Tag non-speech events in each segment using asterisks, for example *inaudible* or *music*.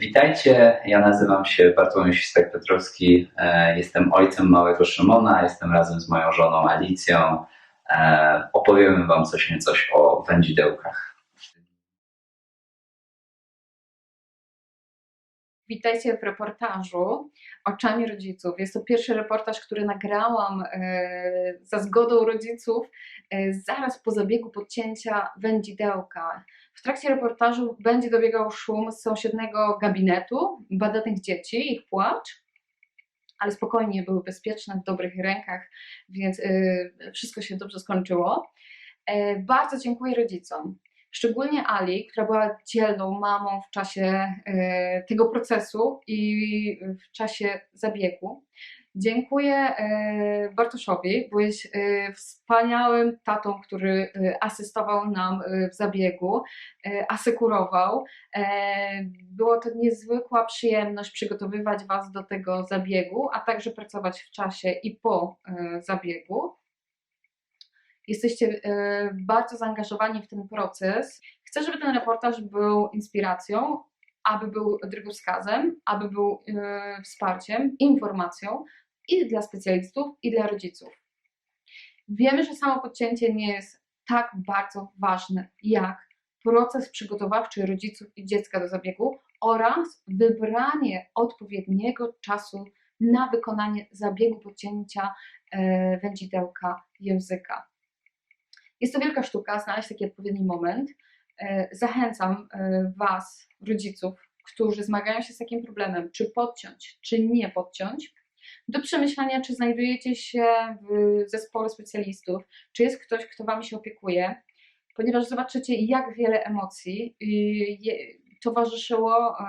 Witajcie, ja nazywam się Bartłomiej Świstak-Petrowski, e, jestem ojcem małego Szymona, jestem razem z moją żoną Alicją. E, Opowiemy Wam coś niecoś o wędzidełkach. Witajcie w reportażu Oczami Rodziców. Jest to pierwszy reportaż, który nagrałam e, za zgodą rodziców zaraz po zabiegu podcięcia wędzidełka. W trakcie reportażu będzie dobiegał szum z sąsiedniego gabinetu, badanych dzieci, ich płacz, ale spokojnie, były bezpieczne, w dobrych rękach, więc e, wszystko się dobrze skończyło. E, Bardzo dziękuję rodzicom. Szczególnie Ali, która była dzielną mamą w czasie e, tego procesu i w czasie zabiegu. Dziękuję e, Bartoszowi, byłeś e, wspaniałym tatą, który e, asystował nam w zabiegu, asekurował. Było to niezwykła przyjemność przygotowywać Was do tego zabiegu, a także pracować w czasie i po zabiegu. Jesteście bardzo zaangażowani w ten proces. Chcę, żeby ten reportaż był inspiracją, aby był drogowskazem, aby był wsparciem, informacją i dla specjalistów, i dla rodziców. Wiemy, że samo podcięcie nie jest tak bardzo ważne jak proces przygotowawczy rodziców i dziecka do zabiegu oraz wybranie odpowiedniego czasu na wykonanie zabiegu podcięcia e, wędzidełka języka. Jest to wielka sztuka, znaleźć taki odpowiedni moment. E, Zachęcam e, Was, rodziców, którzy zmagają się z takim problemem, czy podciąć, czy nie podciąć, do przemyślenia, czy znajdujecie się w zespole specjalistów, czy jest ktoś, kto Wami się opiekuje, ponieważ zobaczycie, jak wiele emocji y, towarzyszyło e,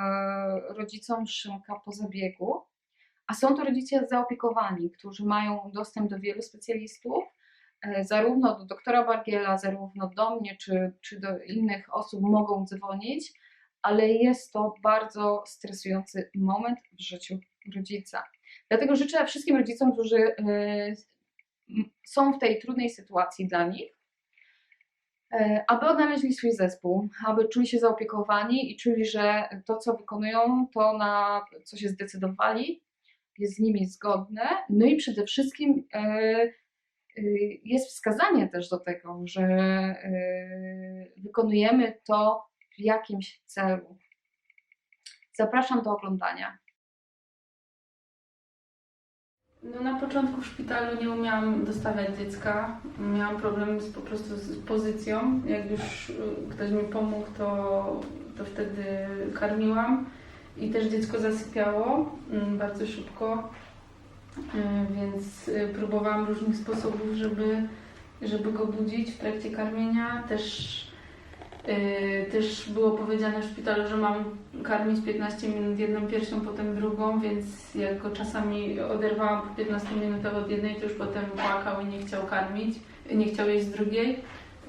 rodzicom Szymka po zabiegu. A są to rodzice zaopiekowani, którzy mają dostęp do wielu specjalistów, e, zarówno do doktora Bargiela, zarówno do mnie, czy, czy do innych osób mogą dzwonić, ale jest to bardzo stresujący moment w życiu rodzica. Dlatego życzę wszystkim rodzicom, którzy e, są w tej trudnej sytuacji dla nich, e, aby odnaleźli swój zespół, aby czuli się zaopiekowani i czuli, że to, co wykonują, to na co się zdecydowali, jest z nimi zgodne. No i przede wszystkim e, jest wskazanie też do tego, że wykonujemy to w jakimś celu. Zapraszam do oglądania. No na początku w szpitalu nie umiałam dostawiać dziecka. Miałam problem z, po prostu z pozycją. Jak już y, ktoś mi pomógł, to, to wtedy karmiłam. I też dziecko zasypiało mm, bardzo szybko, Y, więc y, próbowałam różnych sposobów, żeby, żeby go budzić w trakcie karmienia. Też, też było powiedziane w szpitalu, że mam karmić 15 minut jedną piersią, potem drugą, więc jak go czasami oderwałam po 15 minutach od jednej, to już potem płakał i nie chciał karmić, nie chciał jeść z drugiej,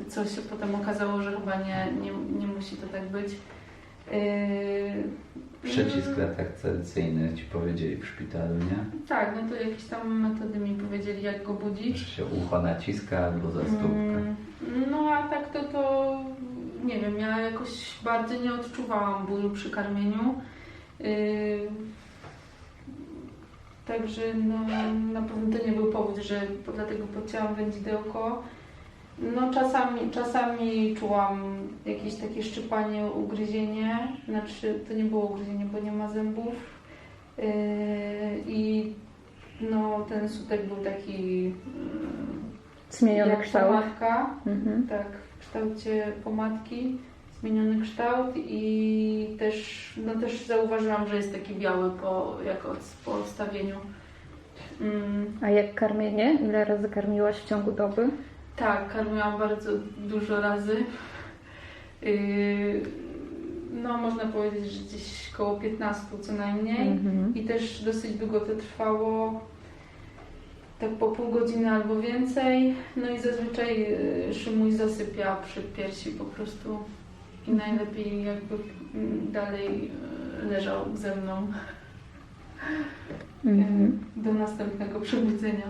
co się potem okazało, że chyba nie, nie, nie musi to tak być. Yy, Przycisk relaksacyjny Ci powiedzieli w szpitalu, nie? Tak, no to jakieś tam metody mi powiedzieli, jak go budzić. Że się ucho naciska albo za stópkę. Mm, No a tak to to nie wiem, ja jakoś bardzo nie odczuwałam bólu przy karmieniu. Yy, Także no, na pewno to nie był powód, że dlatego podcięłam wędzidełko. No czasami, czasami czułam jakieś takie szczypanie, ugryzienie. Znaczy to nie było ugryzienie, bo nie ma zębów. Yy, I no ten sutek był taki yy, Zmieniony kształt. pomadka, Mhm. tak, kształcie pomadki, zmieniony kształt i też, no też zauważyłam, że jest taki biały po, jak od, po odstawieniu. Mm, A jak karmienie? Ile razy karmiłaś w ciągu doby? tak, karmiłam bardzo dużo razy. Yy, no można powiedzieć, że gdzieś koło 15 co najmniej. Mhm. I też dosyć długo to trwało, tak po pół godziny albo więcej. No i zazwyczaj y, Szymuś zasypia przy piersi po prostu. I najlepiej jakby mm, dalej y, leżał ze mną y, do następnego przebudzenia.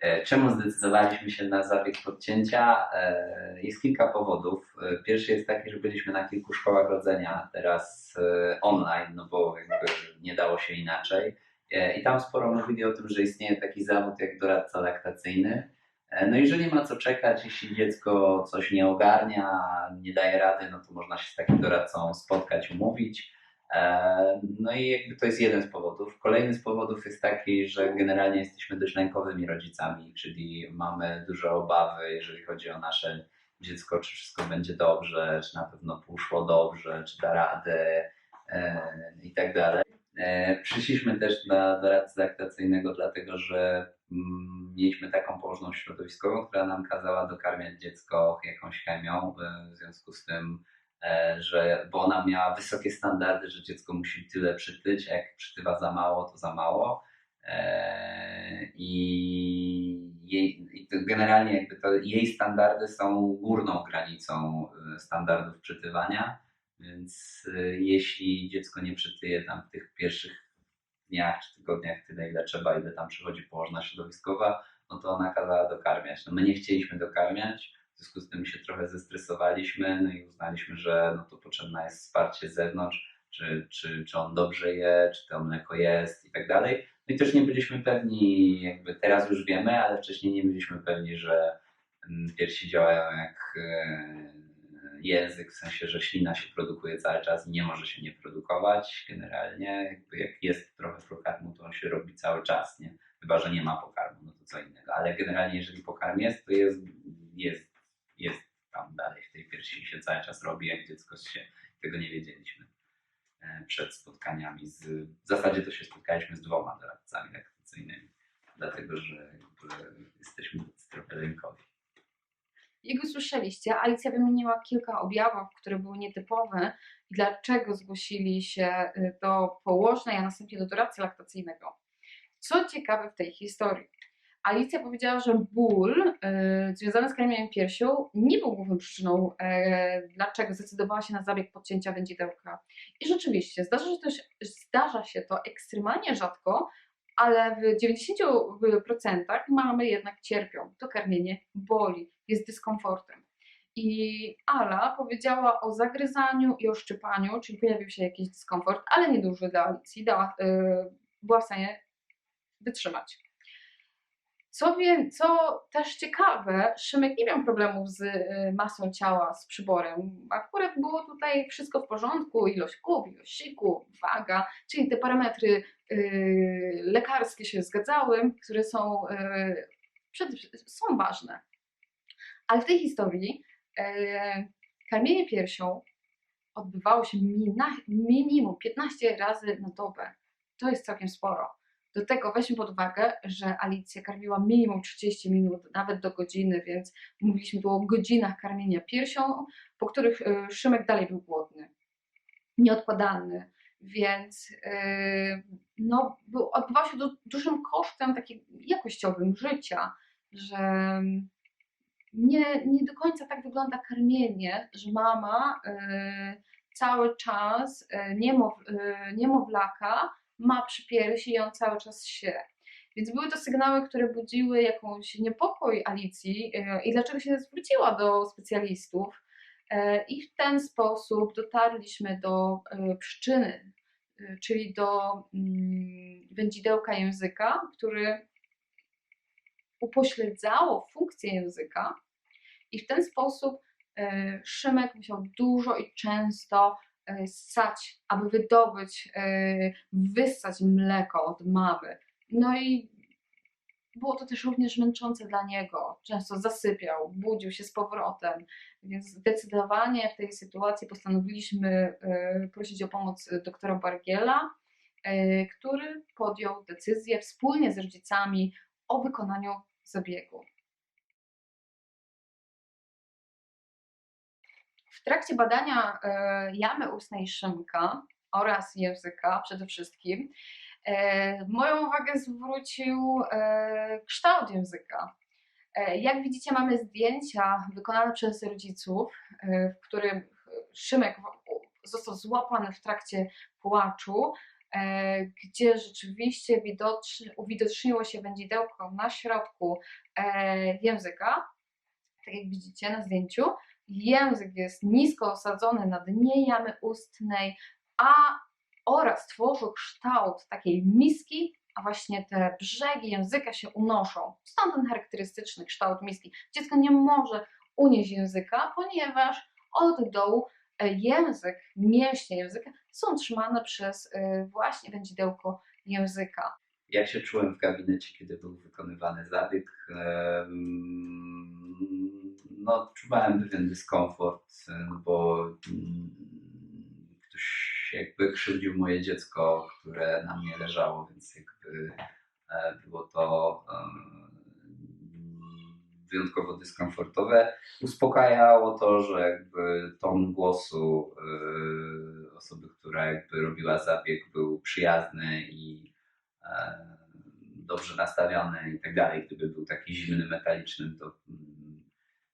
E, Czemu zdecydowaliśmy się na zabieg podcięcia? E, Jest kilka powodów. E, Pierwszy jest taki, że byliśmy na kilku szkołach rodzenia, teraz online, no bo jakby nie dało się inaczej. E, I tam sporo mówili o tym, że istnieje taki zawód jak doradca laktacyjny. E, No i że nie ma co czekać, jeśli dziecko coś nie ogarnia, nie daje rady, no to można się z takim doradcą spotkać, umówić. E, No i jakby to jest jeden z powodów. Kolejny z powodów jest taki, że generalnie jesteśmy dość lękowymi rodzicami, czyli mamy duże obawy, jeżeli chodzi o nasze dziecko, czy wszystko będzie dobrze, czy na pewno poszło dobrze, czy da radę i tak dalej. E, Przyszliśmy też do doradcy laktacyjnego, dlatego że mm, mieliśmy taką położną środowiskową, która nam kazała dokarmiać dziecko jakąś chemią, e, w związku z tym e, że, bo ona miała wysokie standardy, że dziecko musi tyle przytyć, a jak przytywa za mało, to za mało. I, jej, generalnie jakby to, jej standardy są górną granicą standardów przytywania, więc e, jeśli dziecko nie przytyje tam w tych pierwszych dniach czy tygodniach tyle, ile trzeba, ile tam przychodzi położna środowiskowa, no to ona kazała dokarmiać. No my nie chcieliśmy dokarmiać, w związku z tym się trochę zestresowaliśmy, no i uznaliśmy, że no to potrzebne jest wsparcie z zewnątrz, czy, czy, czy on dobrze je, czy to mleko jest i tak dalej. No i też nie byliśmy pewni, jakby teraz już wiemy, ale wcześniej nie byliśmy pewni, że mm, piersi działają jak e, język, w sensie, że ślina się produkuje cały czas i nie może się nie produkować generalnie. Jakby jak jest trochę pokarmu, to on się robi cały czas, nie? Chyba, że nie ma pokarmu, no to co innego. Ale generalnie jeżeli pokarm jest, to jest, jest, jest tam dalej w tej piersi się cały czas robi, jak dziecko się tego nie wiedzieliśmy e, przed spotkaniami z, w zasadzie to się spotkaliśmy z dwoma doradcami laktacyjnymi, dlatego że jesteśmy trochę rynkowi. Jak usłyszeliście, Alicja wymieniła kilka objawów, które były nietypowe i dlaczego zgłosili się y, do położnej, a następnie do doradcy laktacyjnego. Co ciekawe w tej historii, Alicja powiedziała, że ból y, związany z karmieniem piersią nie był główną przyczyną, y, dlaczego zdecydowała się na zabieg podcięcia wędzidełka. I rzeczywiście, zdarza się, to, zdarza się to ekstremalnie rzadko, ale w 90% mamy jednak cierpią. To karmienie boli, jest dyskomfortem. I Ala powiedziała o zagryzaniu i o szczypaniu, czyli pojawił się jakiś dyskomfort, ale nieduży dla Alicji. Dała, y, była w stanie wytrzymać. Co, wie, co też ciekawe, Szymek nie miał problemów z y, masą ciała, z przyborem. Akurat było tutaj wszystko w porządku, ilość kup, ilość siku, waga, czyli te parametry y, lekarskie się zgadzały, które są, y, przed, są ważne. Ale w tej historii y, karmienie piersią odbywało się mina, minimum 15 razy na dobę. To jest całkiem sporo. Do tego weźmy pod uwagę, że Alicja karmiła minimum 30 minut, nawet do godziny, więc mówiliśmy tu o godzinach karmienia piersią, po których y, Szymek dalej był głodny, nieodkładalny, więc yy, no, odbywał się du, dużym kosztem takim jakościowym życia, że nie, nie do końca tak wygląda karmienie, że mama y, cały czas y, niemow, y, niemowlaka ma przy piersi i on cały czas się. Więc były to sygnały, które budziły jakąś niepokój Alicji y, i dlaczego się zwróciła do specjalistów. Y, I w ten sposób dotarliśmy do y, przyczyny, czyli do mm, wędzidełka języka, który upośledzało funkcję języka i w ten sposób e, Szymek musiał dużo i często e, ssać, aby wydobyć, e, wyssać mleko od mamy. No i było to też również męczące dla niego. Często zasypiał, budził się z powrotem, więc zdecydowanie w tej sytuacji postanowiliśmy e, prosić o pomoc doktora Bargiela, e, który podjął decyzję wspólnie z rodzicami o wykonaniu zabiegu. W trakcie badania e, jamy ustnej Szymka oraz języka przede wszystkim, e, moją uwagę zwrócił e, kształt języka. Jak widzicie, mamy zdjęcia wykonane przez rodziców, w którym Szymek został złapany w trakcie płaczu gdzie rzeczywiście uwidoczniło się wędzidełko na środku języka, tak jak widzicie na zdjęciu. Język jest nisko osadzony na dnie jamy ustnej, a oraz tworzy kształt takiej miski, a właśnie te brzegi języka się unoszą. Stąd ten charakterystyczny kształt miski. Dziecko nie może unieść języka, ponieważ od dołu e, język, mięśnie języka są trzymane przez e, właśnie wędzidełko języka. Jak się czułem w gabinecie, kiedy był wykonywany zabieg? Em, No, czuwałem pewien dyskomfort, em, bo mm, ktoś jakby krzywdził moje dziecko, które na mnie leżało, więc jakby e, było to em, wyjątkowo dyskomfortowe. Uspokajało to, że jakby ton głosu e, osoby, która jakby robiła zabieg był przyjazny i e, dobrze nastawiony i tak dalej. Gdyby był taki zimny, metaliczny, to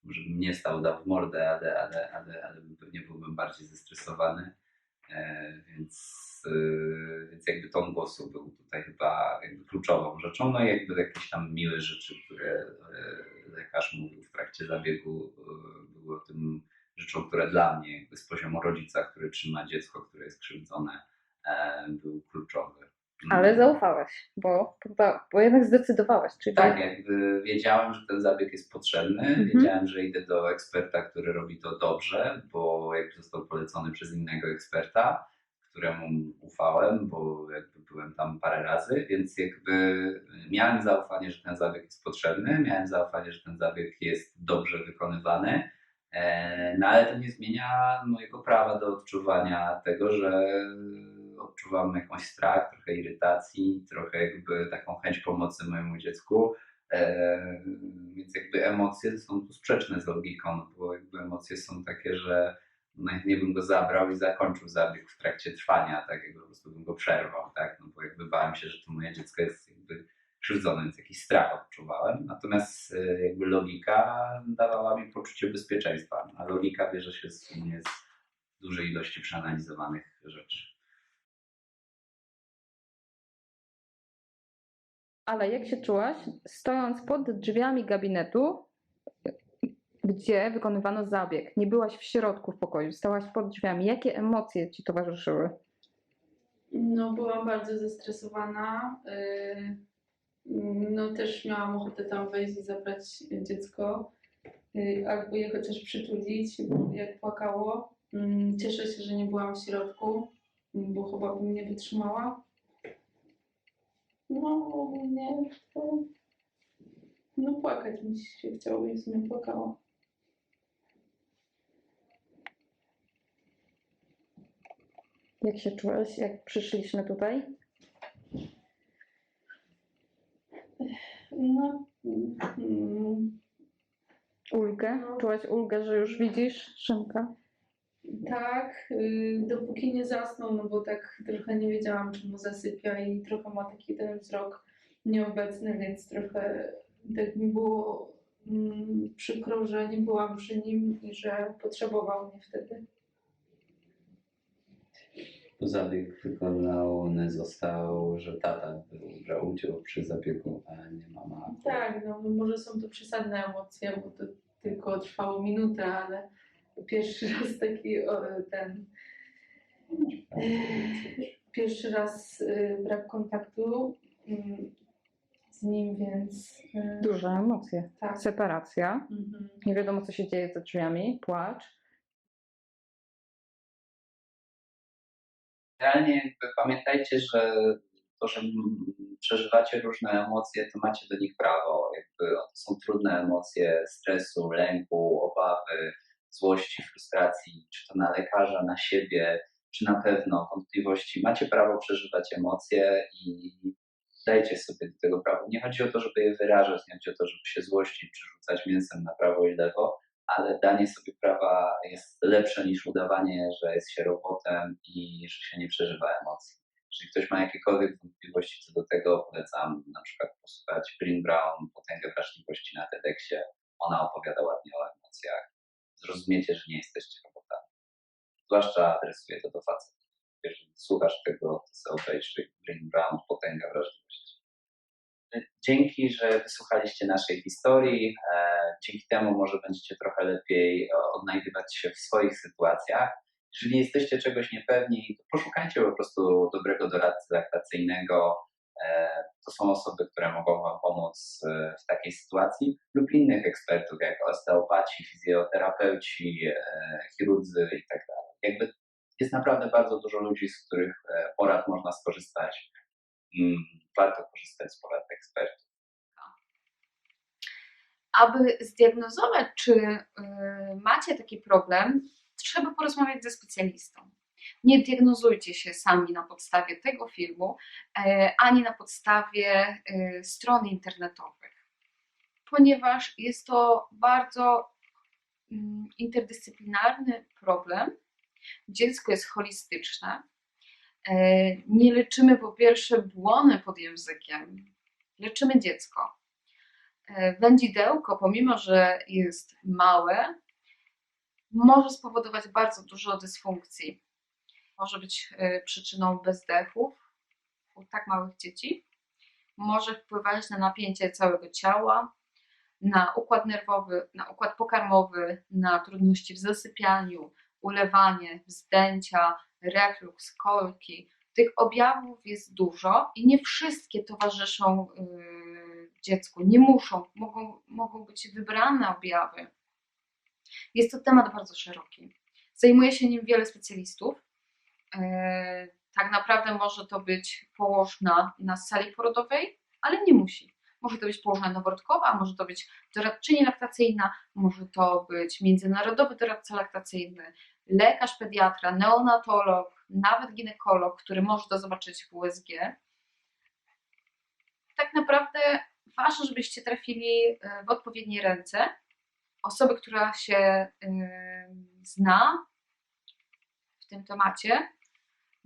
mm, może bym nie stał dał w mordę, ale, ale, ale, ale pewnie byłbym bardziej zestresowany. E, więc, e, więc jakby ton głosu był tutaj chyba kluczową rzeczą. No i jakby jakieś tam miłe rzeczy, które e, lekarz mówił w trakcie zabiegu, e, były tym rzeczą, które dla mnie jakby z poziomu rodzica, który trzyma dziecko, które jest krzywdzone, e, był kluczowy. Ale zaufałeś, bo, bo, jednak zdecydowałeś. Czyli Tak, jakby wiedziałem, że ten zabieg jest potrzebny, Mhm. wiedziałem, że idę do eksperta, który robi to dobrze, bo jakby został polecony przez innego eksperta, któremu ufałem, bo jakby byłem tam parę razy, więc jakby miałem zaufanie, że ten zabieg jest potrzebny, miałem zaufanie, że ten zabieg jest dobrze wykonywany, e, no ale to nie zmienia mojego prawa do odczuwania tego, że odczuwam jakąś strach, trochę irytacji, trochę jakby taką chęć pomocy mojemu dziecku. E, więc jakby emocje są tu sprzeczne z logiką, no bo jakby emocje są takie, że najchętniej bym go zabrał i zakończył zabieg w trakcie trwania, tak jakby po prostu bym go przerwał, tak, no bo jakby bałem się, że to moje dziecko jest jakby krzywdzone, więc jakiś strach odczuwałem, natomiast e, jakby logika dawała mi poczucie bezpieczeństwa, a logika bierze się z, z dużej ilości przeanalizowanych rzeczy. Ale jak się czułaś, stojąc pod drzwiami gabinetu, gdzie wykonywano zabieg? Nie byłaś w środku w pokoju, stałaś pod drzwiami. Jakie emocje ci towarzyszyły? No, byłam bardzo zestresowana. y, No, też miałam ochotę tam wejść i zabrać dziecko, y, albo je chociaż przytulić, jak płakało. Mm, Cieszę się, że nie byłam w środku, bo chyba bym nie wytrzymała. No, ogólnie to... No, płakać mi się chciało i w sumie płakała. Jak się czułaś, jak przyszliśmy tutaj? No, mm, Ulgę? No. Czułaś ulgę, że już widzisz Szymka? Tak, y, dopóki nie zasnął, no bo tak trochę nie wiedziałam, czy mu zasypia i trochę ma taki ten wzrok nieobecny, więc trochę tak mi było mm, przykro, że nie byłam przy nim i że potrzebował mnie wtedy. Zabieg wykonany został, że tata brał udział przy zabiegu, a nie mama. Tak, no może są to przesadne emocje, bo to tylko trwało minutę, ale pierwszy *laughs* raz taki o, ten pierwszy raz y, brak kontaktu mm, z nim, więc y, Duże emocje. tak. Separacja. Mhm. Nie wiadomo, co się dzieje za drzwiami. Płacz. Realnie jakby pamiętajcie, że to, że przeżywacie różne emocje, to macie do nich prawo. Jakby to są trudne emocje stresu, lęku, obawy, złości, frustracji, czy to na lekarza, na siebie, czy na pewno wątpliwości. Macie prawo przeżywać emocje i dajcie sobie do tego prawo. Nie chodzi o to, żeby je wyrażać, nie chodzi o to, żeby się złościć, czy rzucać mięsem na prawo i lewo, ale danie sobie prawa jest lepsze niż udawanie, że jest się robotem i że się nie przeżywa emocji. Jeżeli ktoś ma jakiekolwiek wątpliwości co do tego, polecam na przykład posłuchać Green Brown, Potęgę Wrażliwości na TEDxie. Ona opowiada ładnie o emocjach. Zrozumiecie, że nie jesteście robotami. Zwłaszcza adresuję to do facetów. jeżeli słuchasz tego, to sobie obejrzyj Green Brown, Potęga Wrażliwości. Dzięki, że wysłuchaliście naszej historii. E, Dzięki temu może będziecie trochę lepiej odnajdywać się w swoich sytuacjach. Jeżeli jesteście czegoś niepewni, to poszukajcie po prostu dobrego doradcy laktacyjnego. E, To są osoby, które mogą Wam pomóc e, w takiej sytuacji, lub innych ekspertów, jak osteopaci, fizjoterapeuci, e, chirurdzy i tak. Jakby jest naprawdę bardzo dużo ludzi, z których porad można skorzystać. Mm, Warto korzystać z porad ekspertów. Aby zdiagnozować, czy y, macie taki problem, trzeba porozmawiać ze specjalistą. Nie diagnozujcie się sami na podstawie tego filmu, e, ani na podstawie y, stron internetowych, ponieważ jest to bardzo mm, interdyscyplinarny problem. Dziecko jest holistyczne. E, Nie leczymy po pierwsze błony pod językiem, leczymy dziecko. E, Wędzidełko, pomimo że jest małe, może spowodować bardzo dużo dysfunkcji. Może być e, przyczyną bezdechów u tak małych dzieci. Może wpływać na napięcie całego ciała, na układ nerwowy, na układ pokarmowy, na trudności w zasypianiu, ulewanie, wzdęcia, refluks, kolki. Tych objawów jest dużo i nie wszystkie towarzyszą yy, dziecku, nie muszą, mogą, mogą być wybrane objawy. Jest to temat bardzo szeroki. Zajmuje się nim wiele specjalistów. Yy, tak naprawdę może to być położna na sali porodowej, ale nie musi. Może to być położna noworodkowa, może to być doradczyni laktacyjna, może to być międzynarodowy doradca laktacyjny, lekarz pediatra, neonatolog, nawet ginekolog, który może to zobaczyć w USG. Tak naprawdę ważne, żebyście trafili e, w odpowiednie ręce. Osoby, która się e, zna w tym temacie,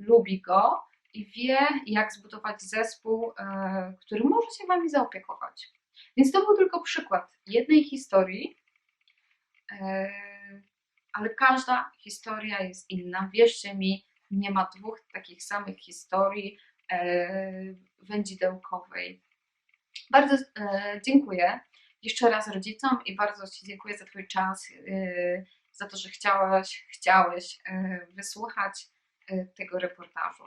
lubi go i wie, jak zbudować zespół, e, który może się Wami zaopiekować. Więc to był tylko przykład jednej historii, e, ale każda historia jest inna. Wierzcie mi, nie ma dwóch takich samych historii e, wędzidełkowej. Bardzo dziękuję jeszcze raz rodzicom i bardzo Ci dziękuję za Twój czas, za to, że chciałaś, chciałeś wysłuchać tego reportażu.